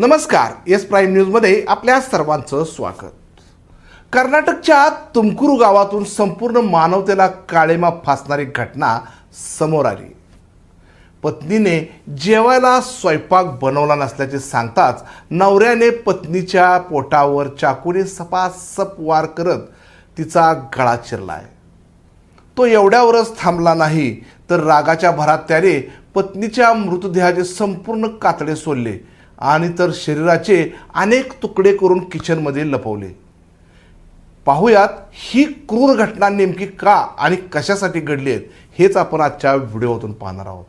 नमस्कार S prime न्यूजमध्ये आपल्या सर्वांचं स्वागत. कर्नाटकच्या तुमकुरू गावातून संपूर्ण मानवतेला काळेमा फासणारी घटना समोर आली. पत्नीने जेवायला स्वयंपाक बनवला नसल्याचे सांगताच नवऱ्याने पत्नीच्या पोटावर चाकूने सपासप वार करत तिचा गळा चिरलाय. तो एवढ्यावरच थांबला नाही तर रागाच्या भरात त्याने पत्नीच्या मृतदेहाचे संपूर्ण कातडे सोडले. आणि तर शरीराचे अनेक तुकडे करून किचनमध्ये लपवले. पाहूयात ही क्रूर घटना नेमकी का आणि कशासाठी घडली आहेत हेच आपण आजच्या व्हिडिओतून पाहणार आहोत.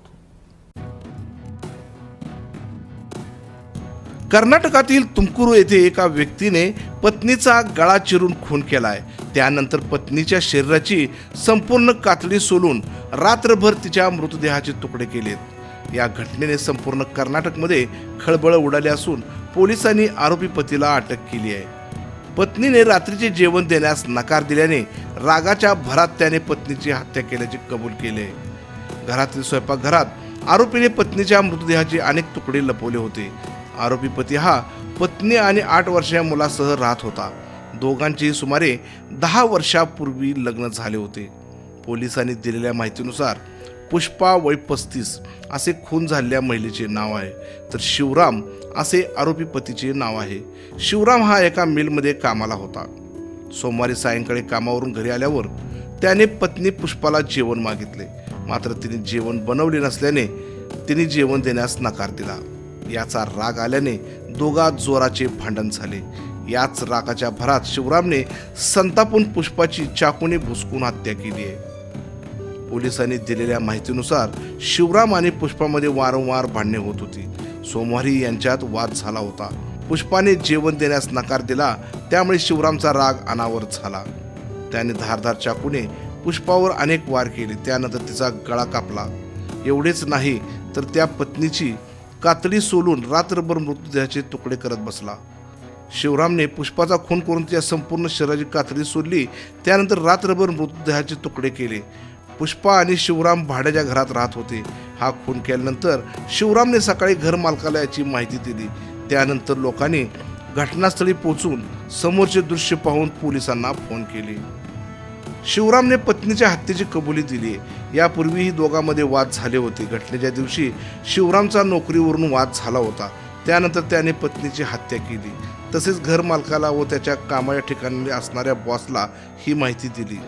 कर्नाटकातील तुमकुरू येथे एका व्यक्तीने पत्नीचा गळा चिरून खून केला आहे त्यानंतर पत्नीच्या शरीराची संपूर्ण कातडी सोलून रात्रभर तिच्या मृतदेहाचे तुकडे केलेत. या घटनेने संपूर्ण कर्नाटकमध्ये खळबळ उडाली असून पोलिसांनी आरोपी पतीला अटक केली आहे. पत्नीने रात्रीचे जेवण देण्यास नकार दिल्याने रागाच्या भरात त्याने पत्नीची हत्या केल्याचे कबूल केले. घरातील स्वयंपाकघरात आरोपीने पत्नीच्या मृतदेहाचे अनेक तुकडे लपवले होते. आरोपी पती हा पत्नी आणि आठ वर्षाच्या मुलासह राहत होता. दोघांचेही सुमारे दहा वर्षापूर्वी लग्न झाले होते. पोलिसांनी दिलेल्या माहितीनुसार पुष्पा वय पस्तीस असे खून झालेल्या महिलेचे नाव आहे. तर शिवराम असे आरोपी पतीचे नाव आहे. शिवराम हा एका मिलमध्ये कामाला होता. सोमवारी सायंकाळी कामावरून घरी आल्यावर त्याने पत्नी पुष्पाला जेवण मागितले. मात्र तिने जेवण बनवले नसल्याने तिने जेवण देण्यास नकार दिला. याचा राग आल्याने दोघा जोराचे भांडण झाले. याच रागाच्या भरात शिवरामने संतापून पुष्पाची चाकूने भुसकून हत्या केली आहे. पोलिसांनी दिलेल्या माहितीनुसार शिवराम आणि पुष्पामध्ये वारंवार भांडणे होत होती. सोमवारी यांच्यात वाद झाला होता. पुष्पाने जेवण देण्यास नकार दिला त्यामुळे शिवरामचा राग अनावर झाला. त्याने धारधार चाकूने पुष्पावर अनेक वार केले त्यानंतर तिचा गळा कापला. एवढेच नाही तर त्या पत्नीची कातडी सोलून रात्रभर मृतदेहाचे तुकडे करत बसला. शिवरामने पुष्पाचा खून करून तिच्या संपूर्ण शरीराची कातडी सोडली त्यानंतर रात्रभर मृतदेहाचे तुकडे केले. पुष्पा आणि शिवराम भाड्याच्या घरात राहत होते. हा खून केल्यानंतर शिवरामने सकाळी घर मालकाला याची माहिती दिली. त्यानंतर लोकांनी घटनास्थळी पोहोचून समोरचे दृश्य पाहून पोलिसांना फोन केले. शिवरामने पत्नीच्या हत्येची कबुली दिली. यापूर्वीही दोघांमध्ये वाद झाले होते. घटनेच्या दिवशी शिवरामचा नोकरीवरून वाद झाला होता. त्यानंतर त्याने पत्नीची हत्या केली. तसेच घर मालकाला व त्याच्या कामाच्या ठिकाणी असणाऱ्या बॉसला ही माहिती दिली.